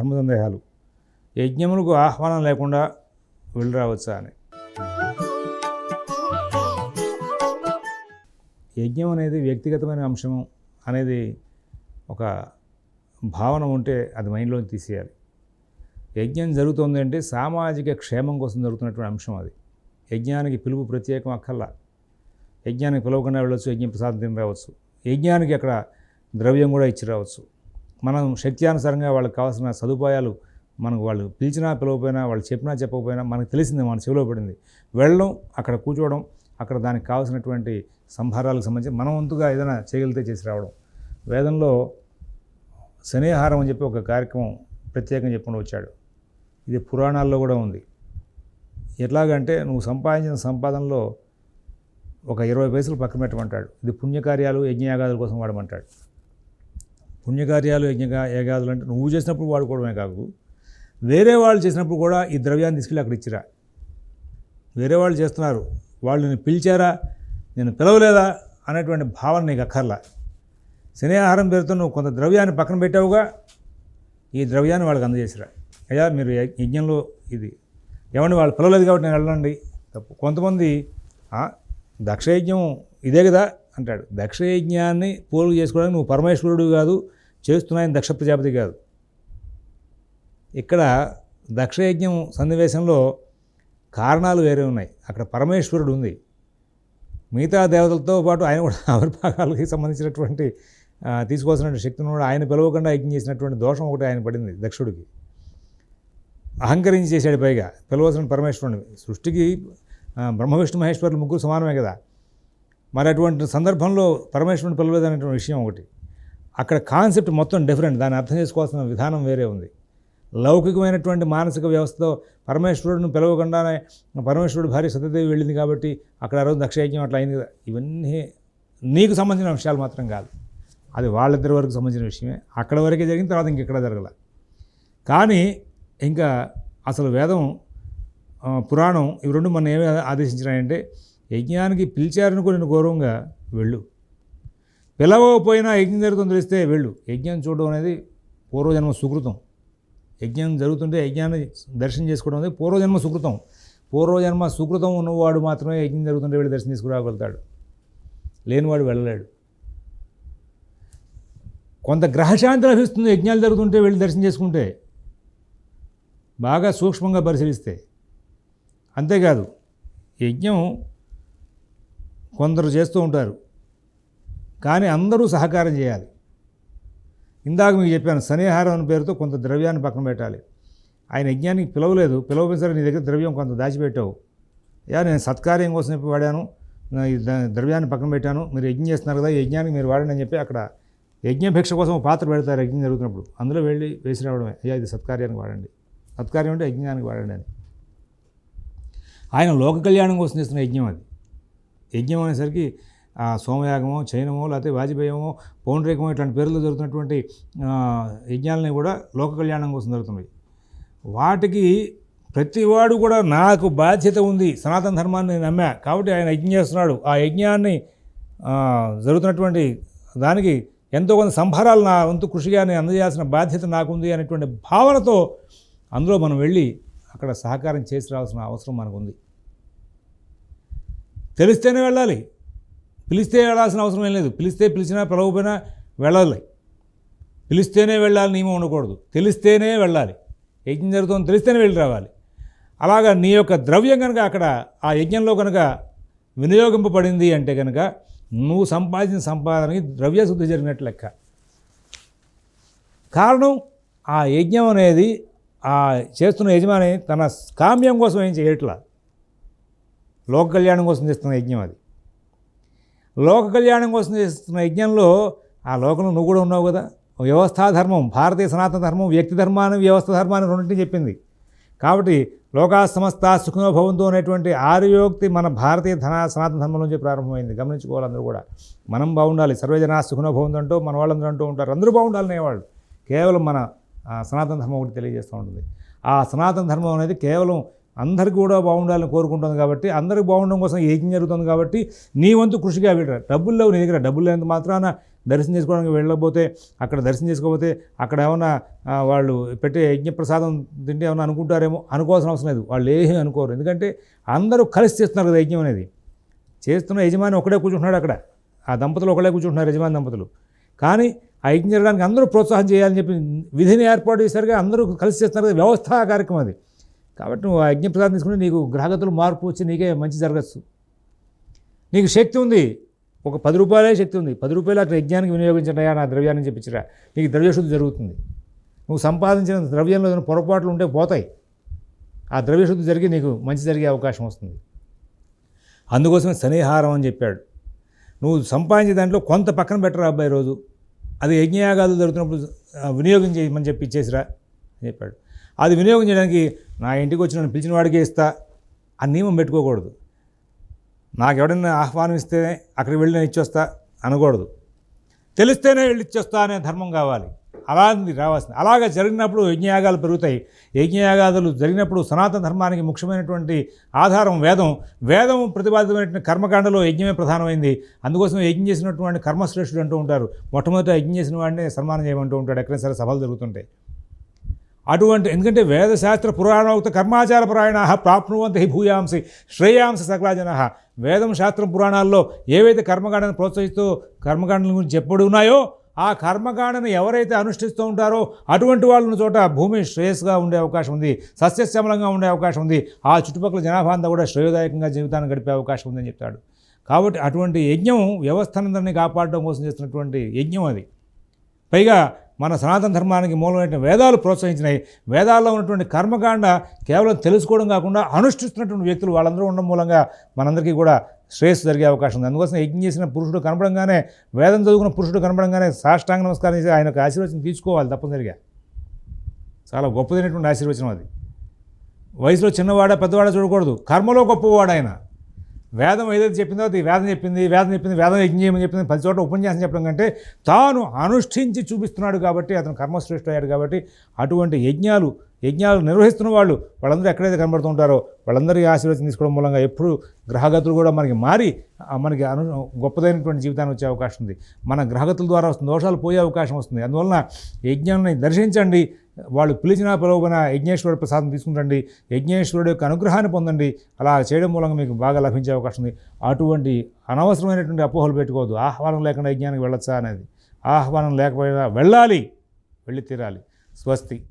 ధర్మసందేహాలు. యజ్ఞములకు ఆహ్వానం లేకుండా వెళ్ళరావచ్చా అని. యజ్ఞం అనేది వ్యక్తిగతమైన అంశం అనేది ఒక భావన ఉంటే అది మైండ్లోకి తీసేయాలి. యజ్ఞం జరుగుతుంది అంటే సామాజిక క్షేమం కోసం జరుగుతున్నటువంటి అంశం అది. యజ్ఞానికి పిలుపు ప్రత్యేకం అక్కల్లా యజ్ఞానికి పిలవకుండా వెళ్ళవచ్చు యజ్ఞం ప్రసాదం తిని రావచ్చు. యజ్ఞానికి అక్కడ ద్రవ్యం కూడా ఇచ్చి రావచ్చు. మనం శక్త్యానుసారంగా వాళ్ళకి కావాల్సిన సదుపాయాలు మనకు వాళ్ళు పిలిచినా పిలవకపోయినా వాళ్ళు చెప్పినా చెప్పకపోయినా మనకు తెలిసింది మన చెవిలో పడింది. వెళ్ళడం అక్కడ కూర్చోవడం అక్కడ దానికి కావాల్సినటువంటి సంభారాలకు సంబంధించి మనం వంతుగా ఏదైనా చేయగలిగితే చేసి రావడం. వేదంలో శనిహారం అని చెప్పి ఒక కార్యక్రమం ప్రత్యేకంగా చెప్పుకుంటూ వచ్చాడు. ఇది పురాణాల్లో కూడా ఉంది. ఎట్లాగంటే నువ్వు సంపాదించిన సంపాదనలో ఒక ఇరవై పైసలు పక్కన పెట్టమంటాడు. ఇది పుణ్యకార్యాలు యజ్ఞయాగాదుల కోసం వాడమంటాడు. పుణ్యకార్యాలు యజ్ఞ యాగాదులు అంటే నువ్వు చేసినప్పుడు వాడుకోవడమే కాదు వేరే వాళ్ళు చేసినప్పుడు కూడా ఈ ద్రవ్యాన్ని తీసుకెళ్ళి అక్కడ ఇచ్చిరా. వేరే వాళ్ళు చేస్తున్నారు. వాళ్ళు నేను పిలిచారా? నేను పిలవలేదా? అనేటువంటి భావన నీకు అక్కర్లా. శనిహారం పేరుతో నువ్వు కొంత ద్రవ్యాన్ని పక్కన పెట్టావుగా ఈ ద్రవ్యాన్ని వాళ్ళకి అందజేసిరా. అయ్యా మీరు యజ్ఞంలో ఇది ఏమండి వాళ్ళు పిలవలేదు కాబట్టి నేను వెళ్ళండి తప్పు. కొంతమంది దక్షయజ్ఞం ఇదే కదా అంటాడు. దక్షయజ్ఞాన్ని పోలు చేసుకోవడానికి నువ్వు పరమేశ్వరుడు కాదు చేస్తున్నాయని దక్ష ప్రజాపతి కాదు. ఇక్కడ దక్షయజ్ఞం సన్నివేశంలో కారణాలు వేరే ఉన్నాయి. అక్కడ పరమేశ్వరుడు ఉంది. మిగతా దేవతలతో పాటు ఆయన కూడా ఆవిర్భాగాలకి సంబంధించినటువంటి ఆ, తీసుకోవాల్సిన శక్తిని కూడా ఆయన పిలవకుండా యజ్ఞం చేసినటువంటి దోషం ఒకటి ఆయన పడింది దక్షుడికి. అహంకరించి చేశాడు పైగా. పిలవలసిన పరమేశ్వరుడిని. సృష్టికి బ్రహ్మ విష్ణు మహేశ్వరులు ముగ్గురు సమానమే కదా. మరి అటువంటి సందర్భంలో పరమేశ్వరుని పిలవలేదనేటువంటి విషయం ఒకటి. అక్కడ కాన్సెప్ట్ మొత్తం డిఫరెంట్. దాన్ని అర్థం చేసుకోవాల్సిన విధానం వేరే ఉంది. లౌకికమైనటువంటి మానసిక వ్యవస్థతో పరమేశ్వరుడిని పిలవకుండానే పరమేశ్వరుడు భార్య సత్యదేవి వెళ్ళింది కాబట్టి అక్కడ ఆ రోజు దక్షయజ్ఞం అట్లా అయింది కదా. ఇవన్నీ నీకు సంబంధించిన అంశాలు మాత్రం కాదు. అది వాళ్ళిద్దరి వరకు సంబంధించిన విషయమే. అక్కడ వరకే జరిగిన తర్వాత ఇంకెక్కడ జరగల. కానీ ఇంకా అసలు వేదం పురాణం ఇవి రెండు మన ఏమి ఆదేశించినాయంటే యజ్ఞానికి పిలిచారనుకో నేను గౌరవంగా వెళ్ళు. పిలవకపోయినా యజ్ఞం జరుగుతుంది తెలిస్తే వెళ్ళు. యజ్ఞం చూడడం అనేది పూర్వజన్మ సుకృతం. యజ్ఞం జరుగుతుంటే యజ్ఞాన్ని దర్శనం చేసుకోవడం అనేది పూర్వజన్మ సుకృతం. పూర్వజన్మ సుకృతం ఉన్నవాడు మాత్రమే యజ్ఞం జరుగుతుంటే వెళ్ళి దర్శనం తీసుకురాగలుగుతాడు. లేనివాడు వెళ్ళలేడు. కొంత గ్రహశాంతి లభిస్తుంది యజ్ఞాలు జరుగుతుంటే వెళ్ళి దర్శనం చేసుకుంటే. బాగా సూక్ష్మంగా పరిశీలిస్తే. అంతేకాదు యజ్ఞం కొందరు చేస్తూ ఉంటారు. కానీ అందరూ సహకారం చేయాలి. ఇందాక మీకు చెప్పాను శనిహారం అనే పేరుతో కొంత ద్రవ్యాన్ని పక్కన పెట్టాలి. ఆయన యజ్ఞానికి పిలవలేదు. పిలవపోయిన నీ దగ్గర ద్రవ్యం కొంత దాచిపెట్టావు. యా నేను సత్కార్యం కోసం చెప్పి వాడాను. ద్రవ్యాన్ని పక్కన పెట్టాను. మీరు యజ్ఞం చేస్తున్నారు కదా యజ్ఞానికి మీరు వాడండి అని చెప్పి అక్కడ యజ్ఞభిక్ష కోసం పాత్ర పెడతారు యజ్ఞం జరుగుతున్నప్పుడు. అందులో వెళ్ళి వేసి రావడమే. అయ్యా ఇది సత్కార్యానికి వాడండి. సత్కార్యం అంటే యజ్ఞానికి వాడండి అని. ఆయన లోక కళ్యాణం కోసం చేస్తున్న యజ్ఞం అది. యజ్ఞం అనేసరికి ఆ సోమయాగమో చైనమో లేకపోతే వాజపేయమో పౌండ్రేకమో ఇట్లాంటి పేర్లు జరుగుతున్నటువంటి యజ్ఞాలని కూడా లోక కళ్యాణం కోసం జరుగుతున్నాయి. వాటికి ప్రతివాడు కూడా నాకు బాధ్యత ఉంది సనాతన ధర్మాన్ని నమ్మా. కాబట్టి ఆయన యజ్ఞం చేస్తున్నాడు. ఆ యజ్ఞాన్ని జరుగుతున్నటువంటి దానికి ఎంతో కొంత సంభారాలు నా వంతు కృషిగా నేను అందజేయాల్సిన బాధ్యత నాకుంది అనేటువంటి భావనతో అందులో మనం వెళ్ళి అక్కడ సహకారం చేసి రావాల్సిన అవసరం మనకుంది. తెలిస్తేనే వెళ్ళాలి. పిలిస్తే వెళ్ళాల్సిన అవసరం ఏం లేదు. పిలిస్తే పిలిచినా పిలవకపోయినా వెళ్ళాలి. పిలిస్తేనే వెళ్ళాలి నియమం ఉండకూడదు. తెలిస్తేనే వెళ్ళాలి. యజ్ఞం జరుగుతుంది తెలిస్తేనే వెళ్ళి రావాలి. అలాగా నీ యొక్క ద్రవ్యం కనుక అక్కడ ఆ యజ్ఞంలో కనుక వినియోగింపబడింది అంటే కనుక నువ్వు సంపాదించిన సంపాదనకి ద్రవ్యశుద్ధి జరిగినట్లు లెక్క. కారణం ఆ యజ్ఞం అనేది ఆ చేస్తున్న యజమాని తన కామ్యం కోసం ఏం చేయట్లా? లోక కళ్యాణం కోసం చేస్తున్న యజ్ఞం అది. లోక కళ్యాణం కోసం చేస్తున్న యజ్ఞంలో ఆ లోకంలో నువ్వు కూడా ఉన్నావు కదా. వ్యవస్థా ధర్మం భారతీయ సనాతన ధర్మం వ్యక్తి ధర్మాన్ని వ్యవస్థ ధర్మాన్ని రెండింటిని చెప్పింది. కాబట్టి లోకా సమస్త సుఖనో భవంతు అనేటువంటి ఆర్యోక్తి మన భారతీయ ధన సనాతన ధర్మం నుంచి ప్రారంభమైంది. గమనించుకోవాలి అందరూ కూడా. మనం బాగుండాలి. సర్వజన సుఖనోభవంతో అంటూ మన వాళ్ళందరూ అంటూ ఉంటారు. అందరూ బాగుండాలనే వాళ్ళు. కేవలం మన సనాతన ధర్మం ఒకటి తెలియజేస్తూ ఉంటుంది. ఆ సనాతన ధర్మం అనేది కేవలం అందరికీ కూడా బాగుండాలని కోరుకుంటుంది కాబట్టి అందరికి బాగుండడం కోసం ఏకం జరుగుతుంది కాబట్టి నీ వంతు కృషిగా వెళ్ళరా. డబ్బులు లేవు నీ దగ్గర. డబ్బులు లేనంత మాత్రాన దర్శనం చేసుకోవడానికి వెళ్ళకపోతే అక్కడ దర్శనం చేసుకోకపోతే అక్కడ ఏమైనా వాళ్ళు పెట్టే యజ్ఞప్రసాదం తింటే ఏమైనా అనుకుంటారేమో అనుకోవాల్సిన అవసరం లేదు. వాళ్ళు ఏమీ అనుకోరు. ఎందుకంటే అందరూ కలిసి చేస్తున్నారు కదా యజ్ఞం అనేది. చేస్తున్న యజమాని ఒకడే కూర్చుంటున్నాడు అక్కడ. ఆ దంపతులు ఒకడే కూర్చుంటున్నారు యజమాని దంపతులు. కానీ ఆ యజ్ఞం జరగడానికి అందరూ ప్రోత్సాహం చేయాలని చెప్పి విధిని ఏర్పాటు చేశారుగా అందరూ కలిసి చేస్తున్నారు కదా వ్యవస్థా కార్యక్రమం అది. కాబట్టి నువ్వు ఆ యజ్ఞ తీసుకుంటే నీకు గ్రహగతులు మార్పు వచ్చి నీకే మంచి జరగచ్చు. నీకు శక్తి ఉంది. ఒక పది రూపాయలే శక్తి ఉంది. పది రూపాయలు అక్కడ యజ్ఞానికి వినియోగించడయా నా ద్రవ్యాన్ని చెప్పించరా? నీకు ద్రవ్యశుద్ధి జరుగుతుంది. నువ్వు సంపాదించిన ద్రవ్యంలో ఏదైనా పొరపాట్లు ఉంటే పోతాయి. ఆ ద్రవ్యశుద్ధి జరిగి నీకు మంచి జరిగే అవకాశం వస్తుంది. అందుకోసమే శనిహారం అని చెప్పాడు. నువ్వు సంపాదించే దాంట్లో కొంత పక్కన పెట్టరా అబ్బాయి రోజు? అది యజ్ఞయాగాలు జరుగుతున్నప్పుడు ఆ, వినియోగం చేయమని చెప్పి ఇచ్చేసిరా అని చెప్పాడు. అది వినియోగం చేయడానికి నా ఇంటికి వచ్చి నన్ను పిలిచిన వాడికే ఇస్తా ఆ నియమం పెట్టుకోకూడదు. నాకు ఆహ్వానం ఆహ్వానిస్తే అక్కడికి వెళ్ళి నేను ఇచ్చొస్తా అనకూడదు. తెలిస్తేనే వెళ్ళి ఇచ్చేస్తా అనే ధర్మం కావాలి. అలాంటిది రావాల్సింది. అలాగే జరిగినప్పుడు యజ్ఞయాగాలు పెరుగుతాయి. యజ్ఞయాగాదులు జరిగినప్పుడు సనాతన ధర్మానికి ముఖ్యమైనటువంటి ఆధారం వేదం. వేదం ప్రతిపాదితమైనటువంటి కర్మకాండలో యజ్ఞమే ప్రధానమైంది. అందుకోసం యజ్ఞం చేసినటువంటి కర్మశ్రేష్ఠుడు అంటూ ఉంటారు. మొట్టమొదట యజ్ఞం చేసిన వాడిని సన్మానం చేయమంటూ ఉంటాడు. ఎక్కడైనా సరే సభలు జరుగుతుంటాయి. అటువంటి ఎందుకంటే వేదశాస్త్ర పురాణోక్త కర్మాచార పురాయణ ప్రాప్నువంత హి భూయాంసి శ్రేయాంసి సకలాజన వేదం శాస్త్రం పురాణాల్లో ఏవైతే కర్మకాండను ప్రోత్సహిస్తూ కర్మకాండల గురించి ఎప్పుడు ఉన్నాయో ఆ కర్మకాండను ఎవరైతే అనుష్ఠిస్తూ ఉంటారో అటువంటి వాళ్ళని చోట భూమి శ్రేయస్గా ఉండే అవకాశం ఉంది సస్యశ్యామలంగా ఉండే అవకాశం ఉంది. ఆ చుట్టుపక్కల జనాభా అంతా కూడా శ్రేయోదాయకంగా జీవితాన్ని గడిపే అవకాశం ఉందని చెప్తాడు. కాబట్టి అటువంటి యజ్ఞం వ్యవస్థనందరినీ కాపాడడం కోసం చేస్తున్నటువంటి యజ్ఞం అది. పైగా మన సనాతన ధర్మానికి మూలమైన వేదాలు ప్రోత్సహించినాయి వేదాల్లో ఉన్నటువంటి కర్మకాండ కేవలం తెలుసుకోవడం కాకుండా అనుష్ఠిస్తున్నటువంటి వ్యక్తులు వాళ్ళందరూ ఉండడం మూలంగా మనందరికీ కూడా శ్రేయస్సు జరిగే అవకాశం ఉంది. అందుకోసం యజ్ఞం చేసిన పురుషుడు కనపడంగానే వేదం చదువుకున్న పురుషుడు కనపడంగానే సాష్టాంగ నమస్కారం చేసి ఆయనకు ఆశీర్వచనం తీసుకోవాలి తప్పనిసరిగా. చాలా గొప్పదైనటువంటి ఆశీర్వచనం అది. వయసులో చిన్నవాడా పెద్దవాడా చూడకూడదు. కర్మలో గొప్పవాడు ఆయన. వేదం ఏదైతే చెప్పిందో అది వేదం చెప్పింది వేదం చెప్పింది వేదం యజ్ఞం చేయమని చెప్పింది పది చోట్ల ఉపన్యాసం చెప్పడం కంటే తాను అనుష్ఠించి చూపిస్తున్నాడు కాబట్టి అతను కర్మశ్రేష్ఠ అయ్యాడు కాబట్టి అటువంటి యజ్ఞాలు యజ్ఞాలు నిర్వహిస్తున్న వాళ్ళు వాళ్ళందరూ ఎక్కడైతే కనబడుతుంటారో వాళ్ళందరికీ ఆశీర్వచనం తీసుకోవడం మూలంగా ఎప్పుడు గ్రహగతులు కూడా మనకి మారి మనకి అను గొప్పదైనటువంటి జీవితాన్ని వచ్చే అవకాశం ఉంది. మన గ్రహగతుల ద్వారా వస్తుంది దోషాలు పోయే అవకాశం వస్తుంది. అందువలన యజ్ఞాన్ని దర్శించండి. వాళ్ళు పిలిచినా పిలవబోయిన యజ్ఞేశ్వరుడు ప్రసాదం తీసుకుంటండి. యజ్ఞేశ్వరుడు యొక్క అనుగ్రహాన్ని పొందండి. అలా చేయడం మూలంగా మీకు బాగా లభించే అవకాశం ఉంది. అటువంటి అనవసరమైనటువంటి అపోహలు పెట్టుకోవద్దు. ఆహ్వానం లేకుండా యజ్ఞానికి వెళ్ళొచ్చా అనేది. ఆహ్వానం లేకపోయినా వెళ్ళాలి. వెళ్ళి తీరాలి. స్వస్తి.